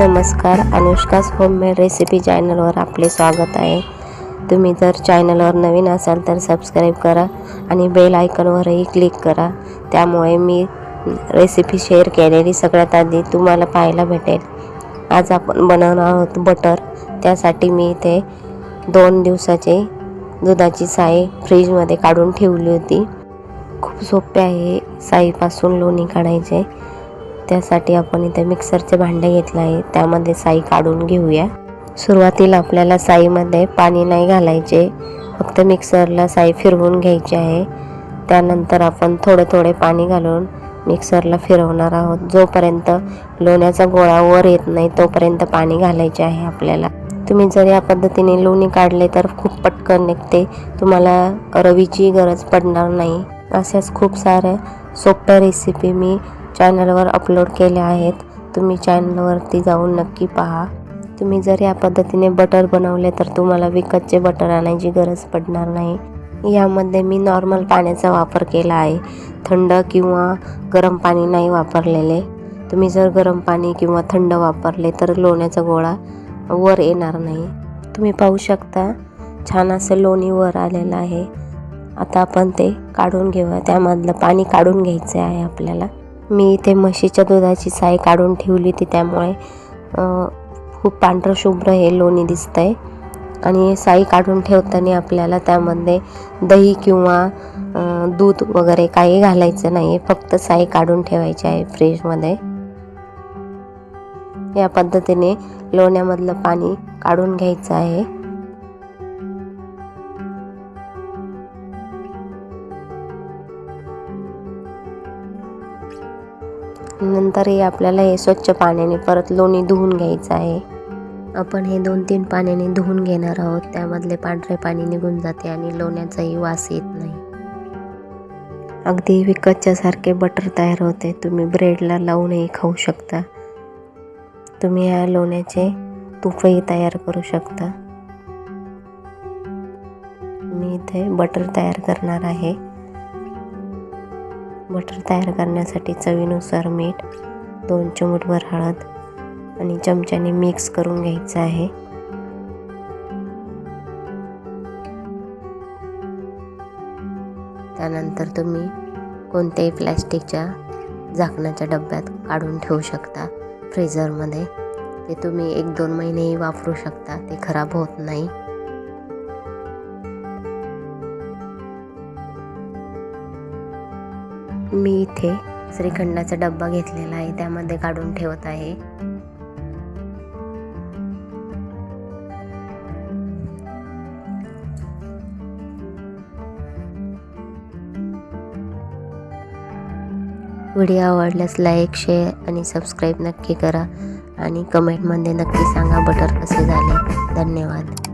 नमस्कार अनुष्काच homemade recipe चॅनलवर आपले स्वागत आहे. तुम्ही जर चॅनलवर नवीन असाल तर सबस्क्राईब करा आणि बेल आयकॉनवरही क्लिक करा. त्यामुळे मी रेसिपी शेअर केलेली सगळ्यात आधी तुम्हाला पाहायला भेटेल. आज आपण बनवणार आहोत बटर त्यासाठी मी इथे दोन दिवसाचे दुधाची साय फ्रीजमध्ये काढून ठेवली होती. खूप सोपे आहे साईपासून लोणी काढायचे. त्यासाठी आपण इथे मिक्सरचे भांडे घेतलं आहे. त्यामध्ये साई काढून घेऊया. सुरुवातीला आपल्याला साईमध्ये पाणी नाही घालायचे. फक्त मिक्सरला साई फिरवून घ्यायची आहे. त्यानंतर आपण थोडे थोडे पाणी घालून मिक्सरला फिरवणार आहोत. जोपर्यंत लोण्याचा गोळा वर येत नाही तोपर्यंत पाणी घालायचे आहे आपल्याला. तुम्ही जर या पद्धतीने लोणी काढले तर खूप पटकन निघते. तुम्हाला रवीची गरज पडणार नाही. अशाच खूप साऱ्या सोप्या रेसिपी मी चॅनलवर अपलोड केल्या आहेत. तुम्ही चॅनलवरती जाऊन नक्की पहा. तुम्ही जर या पद्धतीने बटर बनवले तर तुम्हाला विकतचे बटर आणायची गरज पडणार नाही. यामध्ये मी नॉर्मल पाण्याचा वापर केला आहे. थंड किंवा गरम पाणी नाही वापरलेले. तुम्ही जर गरम पाणी किंवा थंड वापरले तर लोण्याचा गोळा वर येणार नाही. तुम्ही पाहू शकता छान असं लोणी वर आलेलं आहे. आता आपण ते काढून घेऊया. त्यामधलं पाणी काढून घ्यायचं आहे आपल्याला. मी इथे म्हशीच्या दुधाची साय काढून ठेवली होती त्यामुळे खूप पांढरं शुभ्र हे लोणी दिसतं आहे आणि साई काढून ठेवताना आपल्याला त्यामध्ये दही किंवा दूध वगैरे काही घालायचं नाही आहे फक्त साई काढून ठेवायची आहे फ्रीजमध्ये. या पद्धतीने लोण्यामधलं पाणी काढून घ्यायचं आहे. नंतरही आपल्याला हे स्वच्छ पाण्याने परत लोणी धुवून घ्यायचं आहे. आपण हे दोन तीन पाण्याने धुवून घेणार आहोत. त्यामधले पांढरे पाणी निघून जाते आणि लोण्याचाही वास येत नाही. अगदी विकतच्या सारखे बटर तयार होते. तुम्ही ब्रेडला लावूनही खाऊ शकता. तुम्ही या लोण्याचे तुफही तयार करू शकता. मी इथे बटर तयार करणार आहे. मटर तयार करण्यासाठी चवीनुसार मीठ दोन चिमूटभर हळद आणि चमच्याने मिक्स करून घ्यायचं आहे. त्यानंतर तुम्ही कोणत्याही प्लॅस्टिकच्या झाकणाच्या डब्यात काढून ठेवू शकता फ्रीझरमध्ये ते तुम्ही एक दोन महिनेही वापरू शकता ते खराब होत नाही. मी इथे श्रीखंडाचा डब्बा घेतलेला आहे त्यामध्ये काढून ठेवत आहे. व्हिडिओ आवडल्यास लाईक शेअर आणि सबस्क्राईब नक्की करा आणि कमेंटमध्ये नक्की सांगा बटर कसे झाले. धन्यवाद.